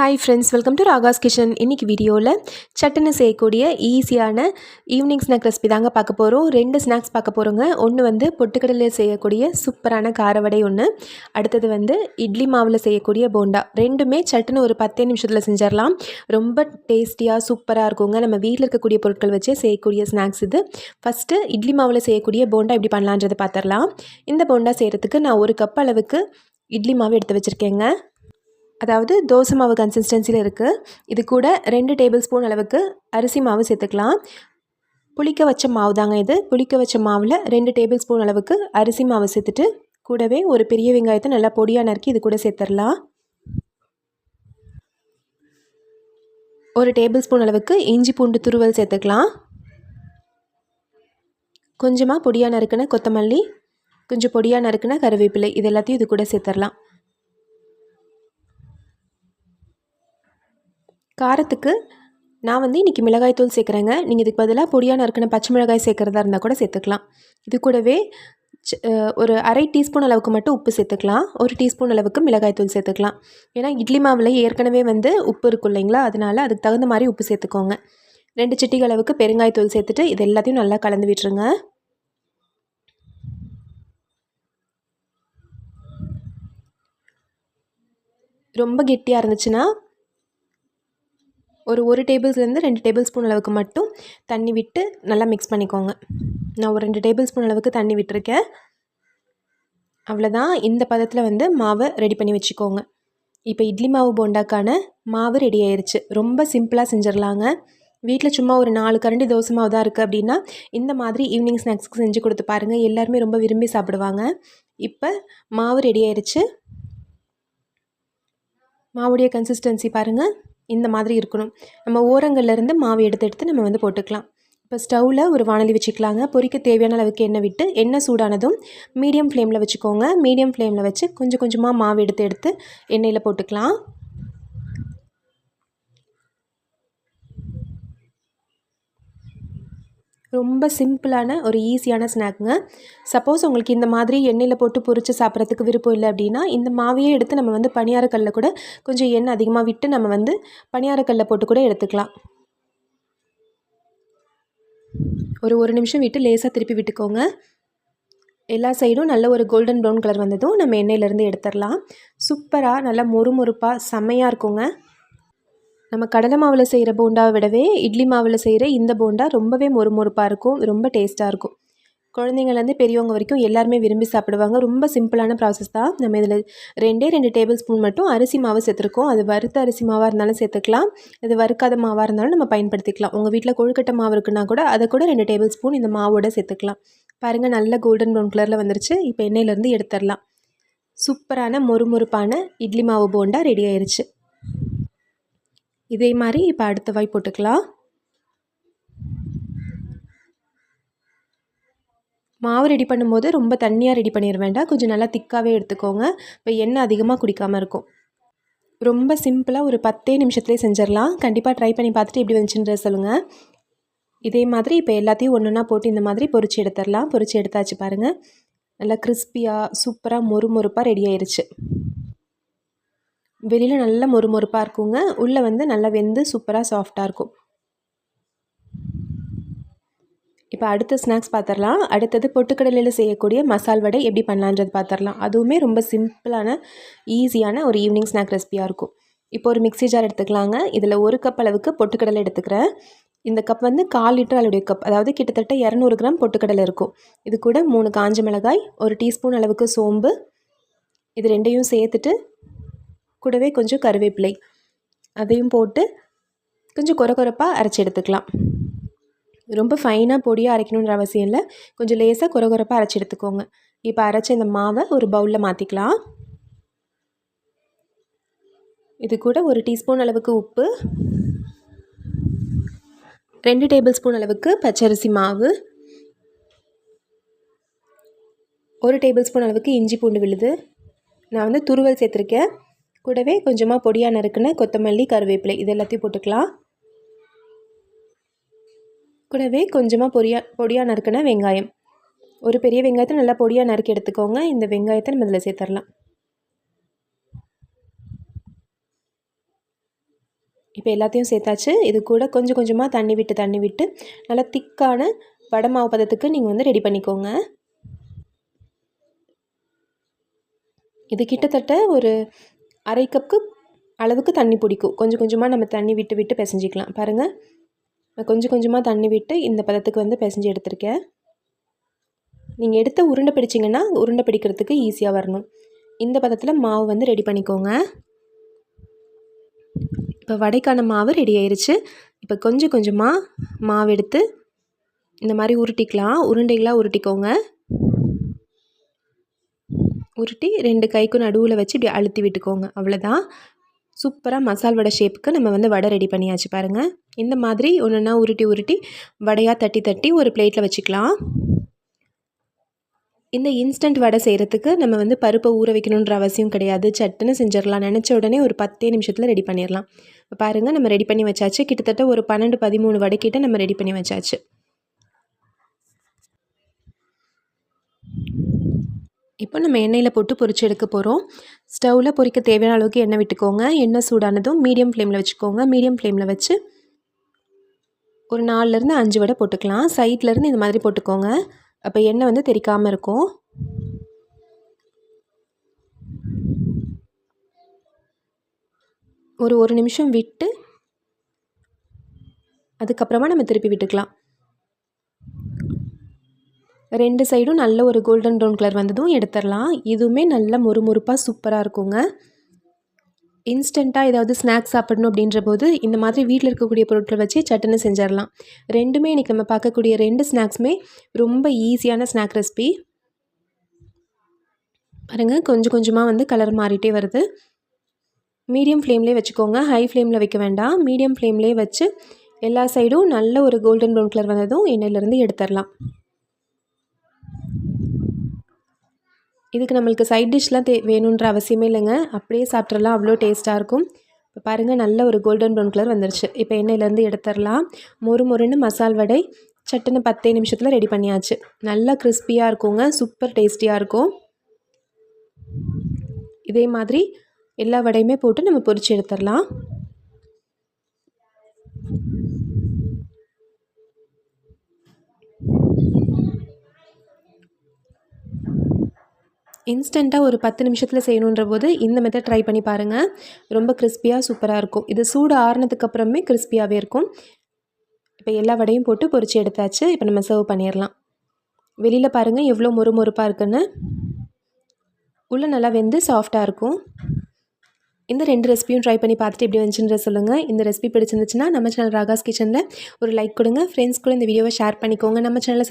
Hi friends welcome to Raga's kitchen இன்றைக்கி வீடியோவில் சட்டுன்னு செய்யக்கூடிய ஈஸியான ஈவினிங் ஸ்நாக் ரெசிபி தாங்க பார்க்க போகிறோம் ரெண்டு ஸ்நாக்ஸ் பார்க்க போகிறோங்க ஒன்று வந்து பொட்டுக்கடலையில் செய்யக்கூடிய சூப்பரான காரவடை ஒன்று அடுத்தது வந்து இட்லி மாவில் செய்யக்கூடிய போண்டா. ரெண்டுமே சட்டுன்னு ஒரு பத்தே நிமிஷத்தில் செஞ்சிடலாம். ரொம்ப டேஸ்டியாக சூப்பராக இருக்குங்க. நம்ம வீட்டில் இருக்கக்கூடிய பொருட்கள் வச்சே செய்யக்கூடிய ஸ்நாக்ஸ் இது. ஃபஸ்ட்டு இட்லி மாவில் செய்யக்கூடிய போண்டா எப்படி பண்ணலான்றதை பார்த்துடலாம். இந்த போண்டா செய்கிறதுக்கு நான் ஒரு கப் அளவுக்கு இட்லி மாவு எடுத்து வச்சுருக்கேங்க. அதாவது தோசை மாவு கன்சிஸ்டன்சியில் இருக்குது இது கூட ரெண்டு டேபிள் ஸ்பூன் அளவுக்கு அரிசி மாவு சேர்த்துக்கலாம். புளிக்க வச்ச மாவு தாங்க இது. புளிக்க வச்ச மாவில் ரெண்டு டேபிள் ஸ்பூன் அளவுக்கு அரிசி மாவு சேர்த்துட்டு கூடவே ஒரு பெரிய வெங்காயத்தை நல்லா பொடியாக நறுக்கி இது கூட சேர்த்துடலாம். ஒரு டேபிள் ஸ்பூன் அளவுக்கு இஞ்சி பூண்டு துருவல் சேர்த்துக்கலாம். கொஞ்சமாக பொடியாக நறுக்கின கொத்தமல்லி கொஞ்சம் பொடியாக நறுக்கின கருவேப்பிலை இது எல்லாத்தையும் இது கூட சேர்த்துடலாம். காரத்துக்கு நான் வந்து இன்றைக்கி மிளகாய்த்தூள் சேர்க்குறேங்க. நீங்கள் இதுக்கு பதிலாக பொடியாக நறுக்கின பச்சை மிளகாய் சேர்க்குறதா இருந்தால் கூட சேர்த்துக்கலாம். இது கூடவே ஒரு அரை டீஸ்பூன் அளவுக்கு மட்டும் உப்பு சேர்த்துக்கலாம். ஒரு டீஸ்பூன் அளவுக்கு மிளகாய்த்தூள் சேர்த்துக்கலாம். ஏன்னா இட்லி மாவில் ஏற்கனவே வந்து உப்பு இருக்கும் இல்லைங்களா? அதனால் அதுக்கு தகுந்த மாதிரி உப்பு சேர்த்துக்கோங்க. ரெண்டு சிட்டிகள் அளவுக்கு பெருங்காயத்தூள் சேர்த்துட்டு இது எல்லாத்தையும் நல்லா கலந்து விட்டுருங்க. ரொம்ப கெட்டியாக இருந்துச்சுன்னா ஒரு ஒரு டேபிள்ஸ்லேருந்து ரெண்டு டேபிள் ஸ்பூன் அளவுக்கு மட்டும் தண்ணி விட்டு நல்லா மிக்ஸ் பண்ணிக்கோங்க. நான் ஒரு ரெண்டு டேபிள் ஸ்பூன் அளவுக்கு தண்ணி விட்டுருக்கேன். அவ்வளோதான் இந்த பதத்தில் வந்து மாவை ரெடி பண்ணி வச்சுக்கோங்க. இப்போ இட்லி மாவு போண்டாக்கான மாவு ரெடி ஆயிடுச்சு ரொம்ப சிம்பிளாக செஞ்சிடலாங்க வீட்டில் சும்மா ஒரு நாலு கரண்டி தோசை மாவு தான் இருக்குது அப்படின்னா இந்த மாதிரி ஈவினிங் ஸ்நாக்ஸ்க்கு செஞ்சு கொடுத்து பாருங்கள் எல்லாருமே ரொம்ப விரும்பி சாப்பிடுவாங்க. இப்போ மாவு ரெடி ஆயிடுச்சு மாவுடைய கன்சிஸ்டன்சி பாருங்கள் இந்த மாதிரி இருக்கணும். நம்ம ஓரங்கள்லேருந்து மாவு எடுத்து எடுத்து நம்ம வந்து போட்டுக்கலாம். இப்போ ஸ்டவ்வில் ஒரு வானலி வச்சுக்கலாங்க. பொரிக்க தேவையான அளவுக்கு எண்ணெய் விட்டு எண்ணெய் சூடானதும் மீடியம் ஃப்ளேமில் வச்சுக்கோங்க. மீடியம் ஃப்ளேமில் வச்சு கொஞ்சம் கொஞ்சமாக மாவு எடுத்து எடுத்து எண்ணெயில் போட்டுக்கலாம். ரொம்ப சிம்பிளான ஒரு ஈஸியான ஸ்நாக்குங்க. சப்போஸ் உங்களுக்கு இந்த மாதிரி எண்ணெயில் போட்டு பொறிச்சு சாப்பிட்றதுக்கு விருப்பம் இல்லை அப்படின்னா இந்த மாவையே எடுத்து நம்ம வந்து பணியாரக்கல்லில் கூட கொஞ்சம் எண்ணெய் அதிகமாக விட்டு நம்ம வந்து பணியாரக்கல்லில் போட்டு கூட எடுத்துக்கலாம். ஒரு ஒரு நிமிஷம் விட்டு லேசாக திருப்பி விட்டுக்கோங்க. எல்லா சைடும் நல்ல ஒரு கோல்டன் ப்ரௌன் கலர் வந்ததும் நம்ம எண்ணெயிலேருந்து எடுத்துடலாம். சூப்பராக நல்லா மொறுமொறுப்பாக செம்மையாக இருக்குங்க. நம்ம கடலை மாவில் செய்கிற போண்டாவை விடவே இட்லி மாவில் செய்கிற இந்த போண்டா ரொம்பவே மொறுமொறுப்பாக இருக்கும் ரொம்ப டேஸ்ட்டாக இருக்கும். குழந்தைங்கள்லேருந்து பெரியவங்க வரைக்கும் எல்லாருமே விரும்பி சாப்பிடுவாங்க. ரொம்ப சிம்பிளான ப்ராசஸ் தான். நம்ம இதில் ரெண்டே ரெண்டு டேபிள் ஸ்பூன் மட்டும் அரிசி மாவு சேர்த்துருக்கோம். அது வறுத்த அரிசி மாவாக இருந்தாலும் சேர்த்துக்கலாம். அது வறுக்காத மாவாக இருந்தாலும் நம்ம பயன்படுத்திக்கலாம். உங்கள் வீட்டில் கொழுக்கட்டை மாவு இருக்குன்னா கூட அதை கூட ரெண்டு டேபிள் ஸ்பூன் இந்த மாவோட சேர்த்துக்கலாம். பாருங்கள் நல்ல கோல்டன் ப்ரௌன் கலரில் வந்துருச்சு. இப்போ எண்ணெயிலேருந்து எடுத்துடலாம். சூப்பரான மொறுமொறுப்பான இட்லி மாவு போண்டா ரெடி ஆயிடுச்சு இதே மாதிரி இப்போ அடுத்த வாய் போட்டுக்கலாம். மாவு ரெடி பண்ணும்போது ரொம்ப தண்ணியாக ரெடி பண்ணிட வேண்டாம். கொஞ்சம் நல்லா திக்காகவே எடுத்துக்கோங்க. இப்போ எண்ணெய் அதிகமாக குடிக்காமல் இருக்கும். ரொம்ப சிம்பிளாக ஒரு பத்தே நிமிஷத்துலேயே செஞ்சிடலாம். கண்டிப்பாக ட்ரை பண்ணி பார்த்துட்டு எப்படி வந்துச்சுன்ற சொல்லுங்கள் இதே மாதிரி இப்போ எல்லாத்தையும் ஒன்று ஒன்றா போட்டு இந்த மாதிரி பொறிச்சு எடுத்துடலாம். பொறிச்சு எடுத்தாச்சு பாருங்கள் நல்லா கிறிஸ்பியாக சூப்பராக மொறு மொறுப்பாக ரெடி ஆயிடுச்சு வெளியில் நல்ல மொறுமொறுப்பாக இருக்குங்க. உள்ளே வந்து நல்லா வெந்து சூப்பராக சாஃப்டாக இருக்கும். இப்போ அடுத்த ஸ்நாக்ஸ் பார்த்துடலாம் அடுத்தது பொட்டுக்கடலையில் செய்யக்கூடிய மசால் வடை எப்படி பண்ணலான்றது பார்த்துடலாம் அதுவுமே ரொம்ப சிம்பிளான ஈஸியான ஒரு ஈவினிங் ஸ்நாக் ரெசிபியாக இருக்கும். இப்போ ஒரு மிக்சி ஜார் எடுத்துக்கலாங்க. இதில் ஒரு கப் அளவுக்கு பொட்டுக்கடலை எடுத்துக்கிறேன். இந்த கப் வந்து கால் லிட்டர் அளவுடைய கப். அதாவது கிட்டத்தட்ட இரநூறு கிராம் பொட்டுக்கடலை இருக்கும். இது கூட மூணு காஞ்ச மிளகாய் ஒரு டீஸ்பூன் அளவுக்கு சோம்பு. இது ரெண்டையும் சேர்த்துட்டு கூடவே கொஞ்சம் கருவேப்பிலை. அதையும் போட்டு கொஞ்சம் குறை குறைப்பாக அரைச்சி எடுத்துக்கலாம். ரொம்ப ஃபைனாக பொடியாக அரைக்கணுன்ற அவசியம் இல்லை. கொஞ்சம் லேசாக குறை குறைப்பாக அரைச்சி எடுத்துக்கோங்க. இப்போ அரைச்ச இந்த மாவை ஒரு பவுலில் மாற்றிக்கலாம் இது கூட ஒரு டீஸ்பூன் அளவுக்கு உப்பு. ரெண்டு டேபிள் ஸ்பூன் அளவுக்கு பச்சரிசி மாவு. ஒரு டேபிள் ஸ்பூன் அளவுக்கு இஞ்சி பூண்டு விழுது. நான் வந்து துருவல் சேர்த்துருக்கேன். கூடவே கொஞ்சமாக பொடியாக நறுக்குன கொத்தமல்லி கருவேப்பிலை இது எல்லாத்தையும் போட்டுக்கலாம். கூடவே கொஞ்சமாக பொடியாக பொடியாக நறுக்குன வெங்காயம். ஒரு பெரிய வெங்காயத்தை நல்லா பொடியாக நறுக்கி எடுத்துக்கோங்க. இந்த வெங்காயத்தை நம்ம இதில் சேர்த்துடலாம் இப்போ எல்லாத்தையும் சேர்த்தாச்சு. இது கூட கொஞ்சம் கொஞ்சமாக தண்ணி விட்டு தண்ணி விட்டு நல்லா திக்கான வடை மாவு பதத்துக்கு நீங்கள் வந்து ரெடி பண்ணிக்கோங்க. இது கிட்டத்தட்ட ஒரு அரை கப்புக்கு அளவுக்கு தண்ணி பிடிக்கும். கொஞ்சம் கொஞ்சமாக நம்ம தண்ணி விட்டு விட்டு பிசைஞ்சிக்கலாம். பாருங்கள் நான் கொஞ்சம் கொஞ்சமாக தண்ணி விட்டு இந்த பதத்துக்கு வந்து பிசைஞ்சு எடுத்திருக்கேன். நீங்கள் எடுத்த உருண்டை பிடிச்சிங்கன்னா உருண்டை பிடிக்கிறதுக்கு ஈஸியாக வரணும். இந்த பதத்தில் மாவு வந்து ரெடி பண்ணிக்கோங்க. இப்போ வடைக்கான மாவு ரெடி ஆயிடுச்சு இப்போ கொஞ்சம் கொஞ்சமாக மாவு எடுத்து இந்த மாதிரி உருட்டிக்கலாம். உருண்டைகளாக உருட்டிக்கோங்க. உருட்டி ரெண்டு கைக்கும் நடுவில் வச்சு இப்படி அழுத்தி விட்டுக்கோங்க. அவ்வளோதான் சூப்பராக மசால் வடை ஷேப்புக்கு நம்ம வந்து வடை ரெடி பண்ணியாச்சு பாருங்கள் இந்த மாதிரி ஒன்றுனா உருட்டி உருட்டி வடையாக தட்டி தட்டி ஒரு பிளேட்டில் வச்சுக்கலாம். இந்த இன்ஸ்டன்ட் வடை செய்கிறதுக்கு நம்ம வந்து பருப்பை ஊற வைக்கணுன்ற அவசியம் கிடையாது. சட்டுன்னு செஞ்சிடலாம். நினச்ச உடனே ஒரு பத்தே நிமிஷத்தில் ரெடி பண்ணிடலாம். இப்போ பாருங்கள் நம்ம ரெடி பண்ணி வச்சாச்சு. கிட்டத்தட்ட ஒரு பன்னெண்டு பதிமூணு வடைக்கிட்ட நம்ம ரெடி பண்ணி வச்சாச்சு. இப்போ நம்ம எண்ணெயில் போட்டு பொரிச்சு எடுக்க போகிறோம் ஸ்டவ்வில் பொரிக்க தேவையான அளவுக்கு எண்ணெய் விட்டுக்கோங்க. எண்ணெய் சூடானதும் மீடியம் ஃப்ளேமில் வச்சுக்கோங்க. மீடியம் ஃப்ளேமில் வச்சு ஒரு நாலுலேருந்து அஞ்சு வடை போட்டுக்கலாம். சைட்லேருந்து இந்த மாதிரி போட்டுக்கோங்க. அப்போ எண்ணெய் வந்து தெரிக்காமல் இருக்கும். ஒரு ஒரு நிமிஷம் விட்டு அதுக்கப்புறமா நம்ம திருப்பி விட்டுக்கலாம். ரெண்டு சைடும் நல்ல ஒரு கோல்டன் ப்ரௌன் கலர் வந்ததும் எடுத்துடலாம். இதுவுமே நல்ல மொறுமொறுப்பாக சூப்பராக இருக்குங்க. இன்ஸ்டண்ட்டாக ஏதாவது ஸ்நாக்ஸ் சாப்பிடணும் அப்படின்ற போது இந்த மாதிரி வீட்டில் இருக்கக்கூடிய பொருட்களை வச்சு சட்டுன்னு செஞ்சிடலாம். ரெண்டுமே இன்றைக்கி நம்ம பார்க்கக்கூடிய ரெண்டு ஸ்நாக்ஸுமே ரொம்ப ஈஸியான ஸ்நாக் ரெசிபி பாருங்கள் கொஞ்சம் கொஞ்சமாக வந்து கலர் மாறிட்டே வருது. மீடியம் ஃப்ளேம்லேயே வச்சுக்கோங்க. ஹை ஃப்ளேமில் வைக்க வேண்டாம். மீடியம் ஃப்ளேம்லேயே வச்சு எல்லா சைடும் நல்ல ஒரு கோல்டன் ப்ரௌன் கலர் வந்ததும் எண்ணெயிலேருந்து எடுத்துடலாம். இதுக்கு நம்மளுக்கு சைட் டிஷ்லாம் தே வேணுன்ற அவசியமே இல்லைங்க. அப்படியே சாப்பிட்றலாம் அவ்வளோ டேஸ்ட்டாக இருக்கும். இப்போ பாருங்கள் நல்ல ஒரு கோல்டன் ப்ரௌன் கலர் வந்துருச்சு. இப்போ எண்ணெயிலேருந்து எடுத்துடலாம். மொறு மொறுன்னு மசால் வடை சட்டுன்னு பத்தே நிமிஷத்தில் ரெடி பண்ணியாச்சு. நல்லா கிறிஸ்பியாக இருக்குங்க. சூப்பர் டேஸ்டியாக இருக்கும். இதே மாதிரி எல்லா வடையுமே போட்டு நம்ம பொரிச்சு எடுத்துடலாம். இன்ஸ்டண்ட்டாக ஒரு பத்து நிமிஷத்தில் செய்யணுன்ற போது இந்த மெத்தட் ட்ரை பண்ணி பாருங்கள் ரொம்ப கிறிஸ்பியாக சூப்பராக இருக்கும். இது சூடு ஆறுனதுக்கு அப்புறமே கிறிஸ்பியாகவே இருக்கும். இப்போ எல்லா வடையும் போட்டு பொறிச்சு எடுத்தாச்சு. இப்போ நம்ம சர்வ் பண்ணிடலாம் வெளியில் பாருங்கள் எவ்வளோ மொறு மொறுப்பாக இருக்குன்னு. உள்ளே நல்லா வெந்து சாஃப்டாக இருக்கும். இந்த ரெண்டு ரெசிபியும் ட்ரை பண்ணி பார்த்துட்டு எப்படி வந்துச்சுன்ற சொல்லுங்கள் இந்த ரெசிபி பிடிச்சிருந்துச்சுன்னா நம்ம சேனல் ராகாஸ் கிச்சனில் ஒரு லைக் கொடுங்க. ஃப்ரெண்ட்ஸ் கூட இந்த வீடியோவை ஷேர் பண்ணிக்கோங்க. நம்ம சேனலில்